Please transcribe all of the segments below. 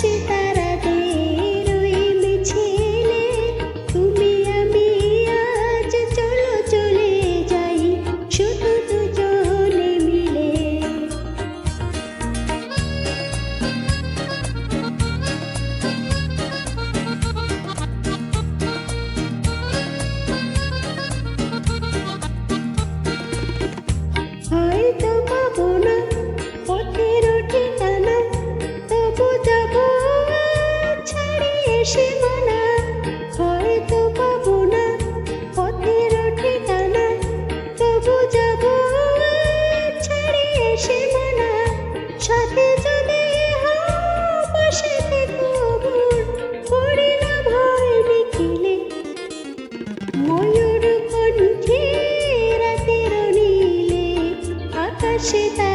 she better. সে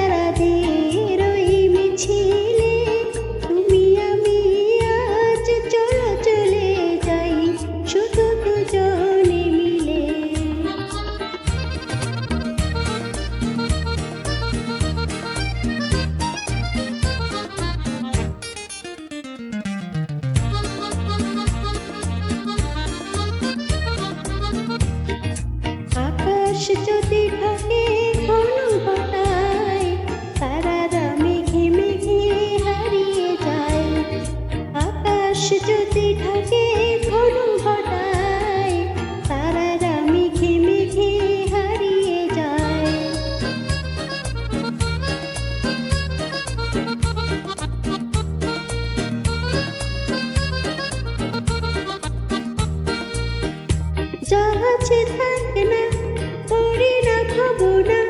জাহাজে থাকে না পড়ে না ভাবনা